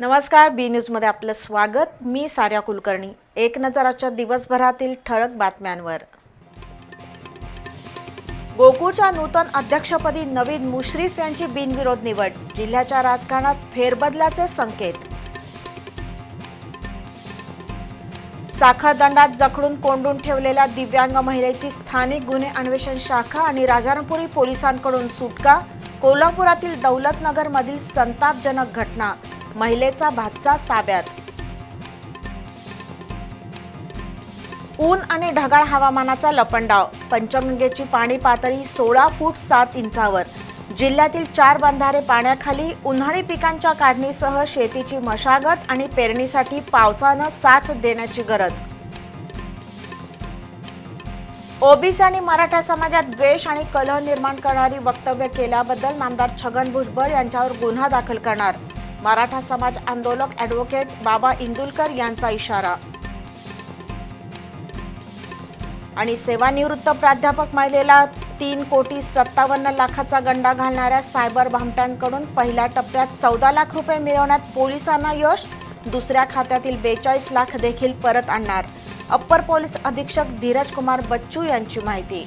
नमस्कार बी न्यूजमध्ये आपलं स्वागत. मी सार्या कुलकर्णी. एक नजराच्या दिवसभरातील ठळक बातम्यांवर. गोकुळच्या नूतन अध्यक्षपदी नवीन मुश्रीफ यांची बिनविरोध निवड. जिल्ह्याच्या राजकारणात फेरबदलाचे संकेत. साखर दंडात जखडून कोंडून ठेवलेल्या दिव्यांग महिलेची स्थानिक गुन्हे अन्वेषण शाखा आणि राजारामपुरी पोलिसांकडून सुटका. कोल्हापुरातील दौलतनगरमधील संतापजनक घटना. महिलेचा भातचा ताब्यात. ऊन आणि ढगाळ हवामानाचा लपंडाव. पंचगंगेची पाणी पातळी सोळा फूट सात इंचावर. जिल्ह्यातील चार बंधारे पाण्याखाली उन्हाळी पिकांच्या काढणीसह शेतीची मशागत आणि पेरणीसाठी पावसानं साथ देण्याची गरज. ओबीसी आणि मराठा समाजात द्वेष आणि कलह निर्माण करणारी वक्तव्य केल्याबद्दल नामदार छगन भुजबळ यांच्यावर गुन्हा दाखल करणार. मराठा समाज आंदोलक ॲडव्होकेट बाबा इंदुलकर यांचा इशारा. आणि सेवानिवृत्त प्राध्यापक महिलेला तीन कोटी सत्तावन्न लाखाचा गंडा घालणाऱ्या सायबर भामट्यांकडून पहिल्या टप्प्यात चौदा लाख रुपये मिळवण्यात पोलिसांना यश दुसऱ्या खात्यातील बेचाळीस लाख देखील परत आणणार. अप्पर पोलीस अधीक्षक धीरज कुमार बच्चू यांची माहिती.